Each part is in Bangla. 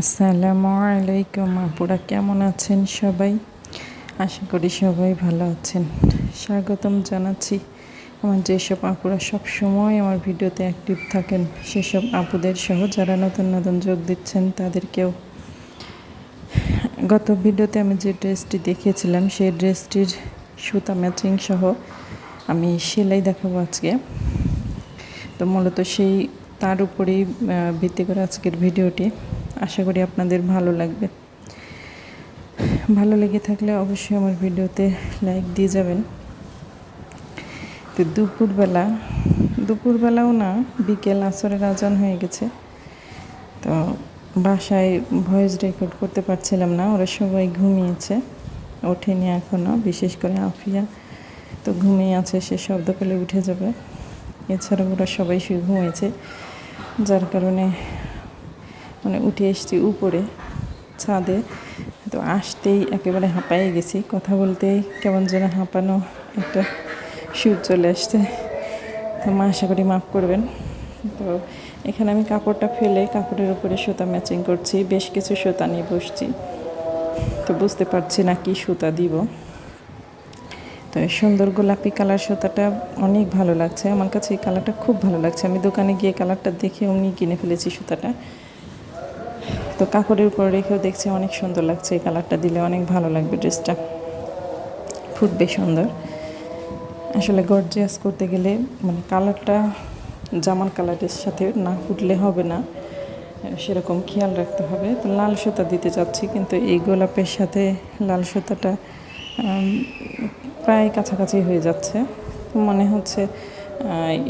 আসসালামু আলাইকুম আপুরা, কেমন আছেন সবাই? আশা করি সবাই ভালো আছেন। স্বাগতম জানাচ্ছি আমার যেসব আপুরা সব সময় আমার ভিডিওতে অ্যাক্টিভ থাকেন, সেসব আপুদের সহ যারা নতুন নতুন যোগ দিচ্ছেন তাদেরকেও। গত ভিডিওতে আমি যে ড্রেসটি দেখিয়েছিলাম, সেই ড্রেসটির সুতা ম্যাচিং সহ আমি সেলাই দেখাবো আজকে। তো মূলত সেই, তার উপরেই ভিত্তি করে আজকের ভিডিওটি। আশা করি আপনাদের ভালো লাগবে। ভালো লেগে থাকলে অবশ্যই আমার ভিডিওতে লাইক দিয়ে যাবেন। তো দুপুরবেলা, দুপুরবেলাও না, বিকেল আসরের আজান হয়ে গেছে। তো বাসায় ভয়েস রেকর্ড করতে পারছিলাম না, ওরা সবাই ঘুমিয়েছে। ওঠেনি এখনও বিশেষ করে আফিয়া। তো ঘুমিয়ে আছে, সে শব্দ পেলে উঠে যাবে। এছাড়া ওরা সবাই শুয়ে ঘুমিয়েছে যার কারণে মানে উঠে এসছি উপরে ছাদে। তো আসতেই একেবারে হাঁপায়ে গেছি। কথা বলতেই কেমন যেন হাঁপানো একটা সুর চলে আসছে। তো মা আশা করি মাফ করবেন। তো এখানে আমি কাপড়টা ফেলে কাপড়ের উপরে সুতা ম্যাচিং করছি। বেশ কিছু সুতা নিয়ে বসছি। তো বুঝতে পারছি না কি সুতা দিব। তো সুন্দর গোলাপি কালার সুতাটা অনেক ভালো লাগছে। আমার কাছে এই কালারটা খুব ভালো লাগছে। আমি দোকানে গিয়ে কালারটা দেখে অমনি কিনে ফেলেছি সুতাটা। তো কাপড়ের উপর রেখেও দেখছি অনেক সুন্দর লাগছে, এই কালারটা দিলে অনেক ভালো লাগবে ড্রেসটা। ফুটবে সুন্দর। আসলে গর্জিয়াস করতে গেলে মানে কালারটা জামার কালারের সাথে না ফুটলে হবে না, সেরকম খেয়াল রাখতে হবে। তো লাল সুতা দিতে চাচ্ছি, কিন্তু এই গোলাপের সাথে লাল সুতাটা প্রায় কাছাকাছি হয়ে যাচ্ছে। মনে হচ্ছে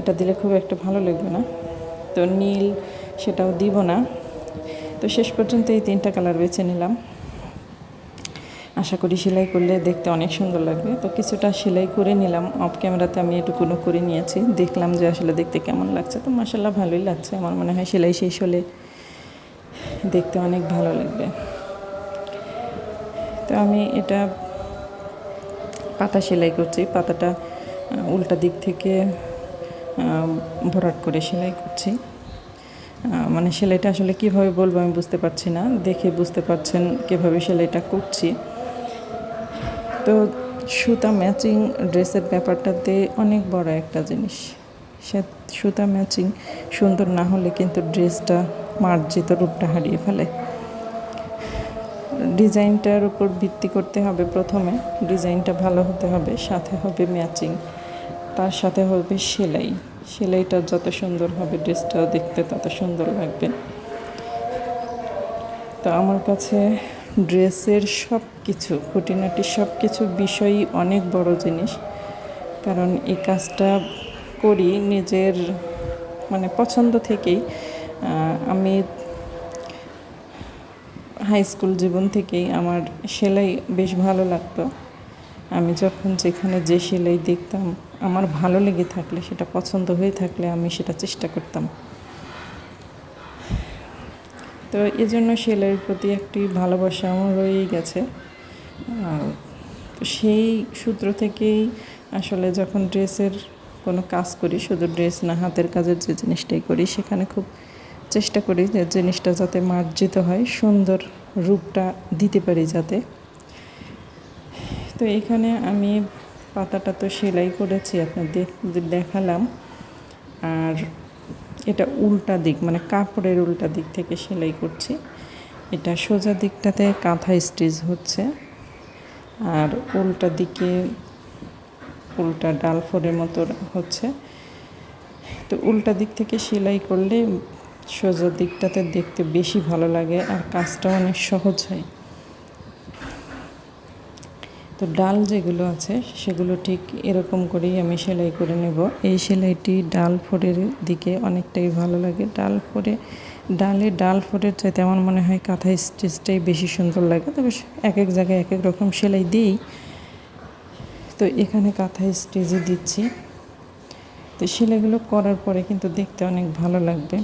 এটা দিলে খুব একটা ভালো লাগবে না। তো নীল সেটাও দিব না। তো শেষ পর্যন্ত এই তিনটা কালার বেছে নিলাম। আশা করি সেলাই করলে দেখতে অনেক সুন্দর লাগবে। তো কিছুটা সেলাই করে নিলাম। অফ ক্যামেরাতে আমি এটুকুনো করে নিয়েছি। দেখলাম যে আসলে দেখতে কেমন লাগছে। তো মাসাল্লাহ ভালোই লাগছে। আমার মনে হয় সেলাই শেষ হলে দেখতে অনেক ভালো লাগবে। তো আমি এটা পাতা সেলাই করছি। পাতাটা উল্টা দিক থেকে ভরাট করে সেলাই করছি। মানে সেলাইটা আসলে কীভাবে বলব আমি বুঝতে পারছি না। দেখে বুঝতে পারছেন কীভাবে সেলাইটা করছি। তো সুতা ম্যাচিং ড্রেসের ব্যাপারটাতে অনেক বড় একটা জিনিস। সে সুতা ম্যাচিং সুন্দর না হলে কিন্তু ড্রেসটা মার্জিত রূপটা হারিয়ে ফেলে। ডিজাইনটার উপর ভিত্তি করতে হবে প্রথমে। ডিজাইনটা ভালো হতে হবে, সাথে হবে ম্যাচিং, তার সাথে হবে সেলাই। সেলাইটা যত সুন্দর হবে, ড্রেসটাও দেখতে তত সুন্দর লাগবে। তো আমার কাছে ড্রেসের সব কিছু খুঁটিনাটি সব কিছু বিষয়ই অনেক বড় জিনিস। কারণ এই কাজটা করি নিজের মানে পছন্দ থেকেই। আমি হাই স্কুল জীবন থেকেই আমার সেলাই বেশ ভালো লাগতো। আমি যখন যেখানে যে সেলাই দেখতাম আমার ভালো লেগে থাকলে, সেটা পছন্দ হয়ে থাকলে আমি সেটা চেষ্টা করতাম। তো এজন্য সেলাইয়ের প্রতি একটি ভালোবাসা আমার রয়েই গেছে। সেই সূত্র থেকেই আসলে যখন ড্রেসের কোনো কাজ করি, শুধু ড্রেস না, হাতের কাজের যে জিনিসটাই করি, সেখানে খুব চেষ্টা করি যে জিনিসটা যাতে মার্জিত হয়, সুন্দর রূপটা দিতে পারি যাতে। তো এখানে আমি পাতাটা তো সেলাই করেছি আপনাদের দেখালাম। আর এটা উল্টা দিক মানে কাপড়ের উল্টা দিক থেকে সেলাই করছি। এটা সোজা দিকটাতে কাঁথা স্টিচ হচ্ছে। আর উল্টা দিকে উল্টা ডাল ফোরের মতো হচ্ছে। তো উল্টা দিক থেকে সেলাই করলে সোজা দিকটাতে দেখতে বেশি ভালো লাগে আর কাজটা অনেক সহজ হয়। তো ডাল যেগুলো আছে, সেগুলো ঠিক এরকম করেই আমি সেলাই করে নেব। এই সেলাইটি ডাল ফোরের দিকে অনেকটাই ভালো লাগে। ডাল ফোরে ডালে ডাল ফোরের চাইতে আমার মনে হয় কাঁথা স্টিচটাই বেশি সুন্দর লাগে। তবে এক এক জায়গায় এক এক রকম সেলাই দিই। তো এখানে কাঁথা স্টিচে দিচ্ছি। তো সেলাইগুলো করার পরে কিন্তু দেখতে অনেক ভালো লাগবে।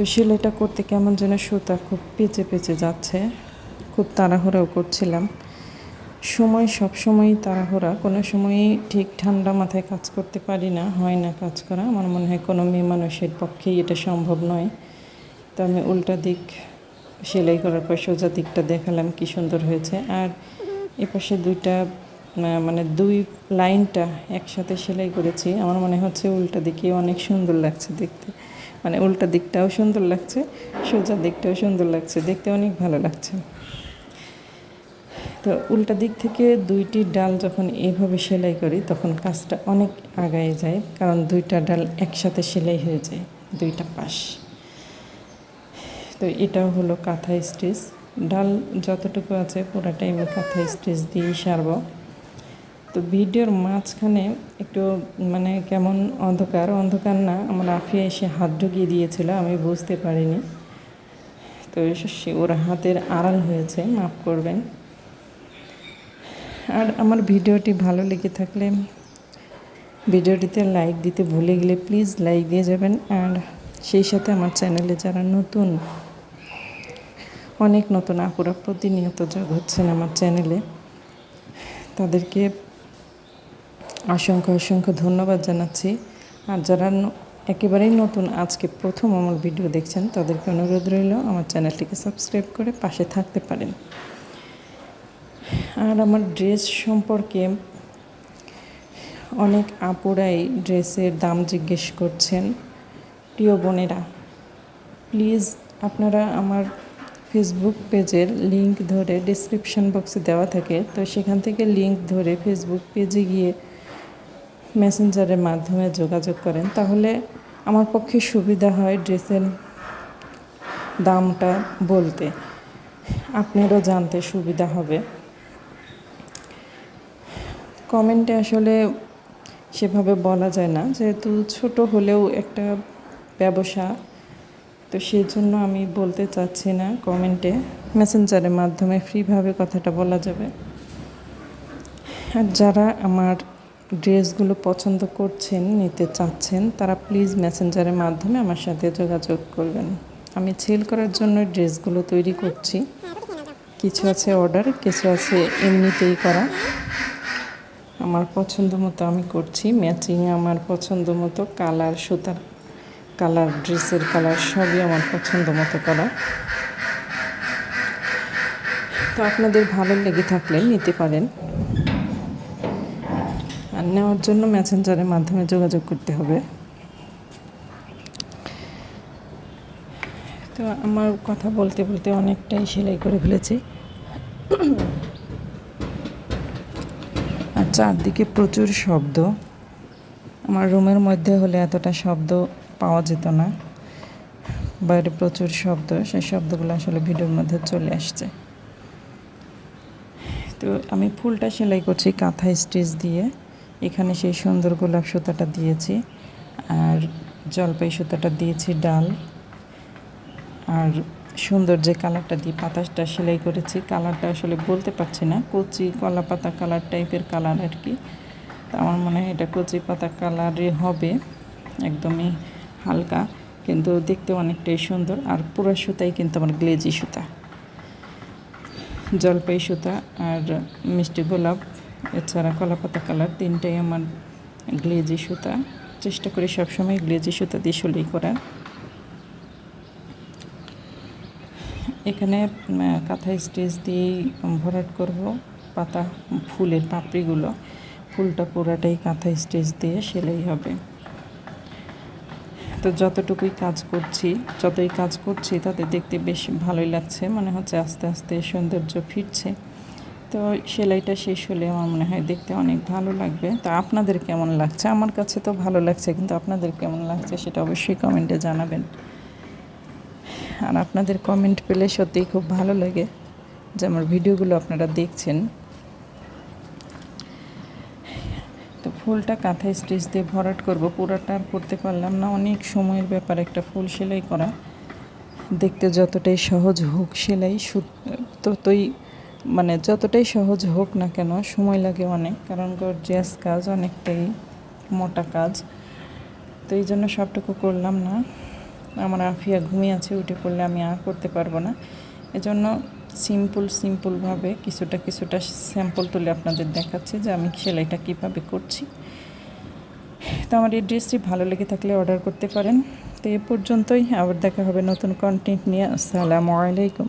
তো সেলাইটা করতে কেমন যেন সুতা খুব পেঁচে পেঁচে যাচ্ছে। খুব তাড়াহুড়াও করছিলাম। সময় সব সময়ই তাড়াহুড়া। কোনো সময়ই ঠিক ঠান্ডা মাথায় কাজ করতে পারি না, হয় না কাজ করা। আমার মনে হয় কোনো মেয়ে মানুষের পক্ষেই এটা সম্ভব নয়। তো আমি উল্টা দিক সেলাই করার পর সোজা দিকটা দেখালাম কি সুন্দর হয়েছে। আর এপাশে দুইটা মানে দুই লাইনটা একসাথে সেলাই করেছি। আমার মনে হচ্ছে উল্টা দিকে অনেক সুন্দর লাগছে দেখতে। মানে উল্টা দিকটাও সুন্দর লাগছে, সোজা দিকটাও সুন্দর লাগছে, দেখতে অনেক ভালো লাগছে। তো উল্টা দিক থেকে দুইটি ডাল যখন এইভাবে সেলাই করি, তখন কাজটা অনেক আগায় যায়, কারণ দুইটা ডাল একসাথে সেলাই হয়ে যায়, দুইটা পাশ। তো এটাও হলো কাঁথা স্টিচ। ডাল যতটুকু আছে পুরাটাই আমি কাঁথা স্টিচ দিয়েই সারব। তো ভিডিওর মাঝখানে একটু মানে কেমন অন্ধকার? অন্ধকার না, আমার আফিয়া এসে হাত ঢুকিয়ে দিয়েছিল, আমি বুঝতে পারিনি। তো সে ওর হাতের আড়াল হয়েছে, মাফ করবেন। আর আমার ভিডিওটি ভালো লেগে থাকলে ভিডিওটিতে লাইক দিতে ভুলে গেলে প্লিজ লাইক দিয়ে যাবেন। আর সেই সাথে আমার চ্যানেলে যারা নতুন, অনেক নতুন আপুরা প্রতিনিয়ত যোগ হচ্ছেন আমার চ্যানেলে, তাদেরকে অসংখ্য অসংখ্য ধন্যবাদ জানাচ্ছি। আর যারা একেবারেই নতুন, আজকে প্রথম আমার ভিডিও দেখছেন, তাদেরকে অনুরোধ রইল আমার চ্যানেলটিকে সাবস্ক্রাইব করে পাশে থাকতে পারেন। আর আমার ড্রেস সম্পর্কে অনেক আপুরাই ড্রেসের দাম জিজ্ঞেস করছেন। প্রিয় বোনেরা, প্লিজ আপনারা আমার ফেসবুক পেজের লিংক ধরে ডিসক্রিপশন বক্সে দেওয়া থাকে, তো সেখান থেকে লিংক ধরে ফেসবুক পেজে গিয়ে মেসেঞ্জারের মাধ্যমে যোগাযোগ করেন, তাহলে আমার পক্ষে সুবিধা হয় ড্রেসের দামটা বলতে। আপনারও জানতে সুবিধা হবে। কমেন্টে আসলে সেভাবে বলা যায় না, যেহেতু ছোট হলেও একটা ব্যবসা, তো সেই জন্য আমি বলতে চাচ্ছি না কমেন্টে। মেসেঞ্জারের মাধ্যমে ফ্রিভাবে কথাটা বলা যাবে। আর যারা আমার ড্রেসগুলো পছন্দ করছেন, নিতে চাচ্ছেন, তারা প্লিজ মেসেঞ্জারের মাধ্যমে আমার সাথে যোগাযোগ করবেন। আমি সেল করার জন্য ড্রেসগুলো তৈরি করছি। কিছু আছে অর্ডার কিছু আছে এমনিতেই করা। আমার পছন্দ মতো আমি করছি ম্যাচিং আমার পছন্দ মতো কালার সুতার কালার ড্রেসের কালার সবই আমার পছন্দ মতো করা। তো আপনাদের ভালো লেগে থাকলে নিতে পারেন। নেওয়ার জন্য মেসেঞ্জারের মাধ্যমে যোগাযোগ করতে হবে। তো আমার কথা বলতে বলতে অনেকটাই সেলাই করে ফেলেছি। আর চারদিকে প্রচুর শব্দ। আমার রুমের মধ্যে হলে এতটা শব্দ পাওয়া যেত না। বাইরে প্রচুর শব্দ, সেই শব্দগুলো আসলে ভিডিওর মধ্যে চলে আসছে। তো আমি ফুলটা সেলাই করছি কাঁথা স্টিচ দিয়ে। এখানে সেই সুন্দর গোলাপ সুতাটা দিয়েছি আর জলপাই সুতাটা দিয়েছি, ডাল। আর সুন্দর যে কালারটা দিয়ে পাতাটা সেলাই করেছি, কালারটা আসলে বলতে পারছি না, কচি কলা পাতা কালার টাইপের কালার আর কি। আমার মনে হয় এটা কচি পাতা কালারে হবে, একদমই হালকা, কিন্তু দেখতে অনেকটাই সুন্দর। আর পুরো সুতাই কিন্তু আমার গ্লেজি সুতা। জলপাই সুতা আর মিষ্টি গোলাপ এছাড়া কলা পাতা কালার তিনটাই আমার গ্লেজি সুতা। চেষ্টা করি সবসময় গ্লেজি সুতা দিয়ে সেলাই করার। এখানে কাঁথা স্টিচ দিয়েই ভরাট করব পাতা, ফুলের পাপড়িগুলো। ফুলটা পুরাটাই কাঁথা স্টিচ দিয়ে সেলাই হবে। তো যতটুকুই কাজ করছি, যতই কাজ করছি, তাতে দেখতে বেশ ভালোই লাগছে। মনে হচ্ছে আস্তে আস্তে সৌন্দর্য ফিরছে। তো সেলাইটা শেষ হলে আমার মনে হয় দেখতে অনেক ভালো লাগবে। তো আপনাদের কেমন লাগছে? আমার কাছে তো ভালো লাগছে, কিন্তু আপনাদের কেমন লাগছে সেটা অবশ্যই কমেন্টে জানাবেন। আর আপনাদের কমেন্ট পেলে সত্যিই খুব ভালো লাগে যে আমার ভিডিওগুলো আপনারা দেখছেন। তো ফুলটা কাঁথা স্টিচ দিয়ে ভরাট করব। পুরোটা আর করতে পারলাম না। অনেক সময়ের ব্যাপার একটা ফুল সেলাই করা। দেখতে যতটাই সহজ হোক সেলাই ততই মানে যতটাই সহজ হোক না কেন, সময় লাগে অনেক, কারণ গর্জিয়াস কাজ অনেকটাই মোটা কাজ। তো এই জন্য সবটুকু করলাম না। আমার আফিয়া ঘুমিয়ে আছে, উঠে পড়লে আমি আর করতে পারব না। এজন্য সিম্পল সিম্পলভাবে কিছুটা কিছুটা স্যাম্পল তুলে আপনাদের দেখাচ্ছি যে আমি সেলাইটা কীভাবে করছি। তো আমার এই ড্রেসটি ভালো লেগে থাকলে অর্ডার করতে পারেন। তো এ পর্যন্তই, আবার দেখা হবে নতুন কন্টেন্ট নিয়ে। আসসালামু আলাইকুম।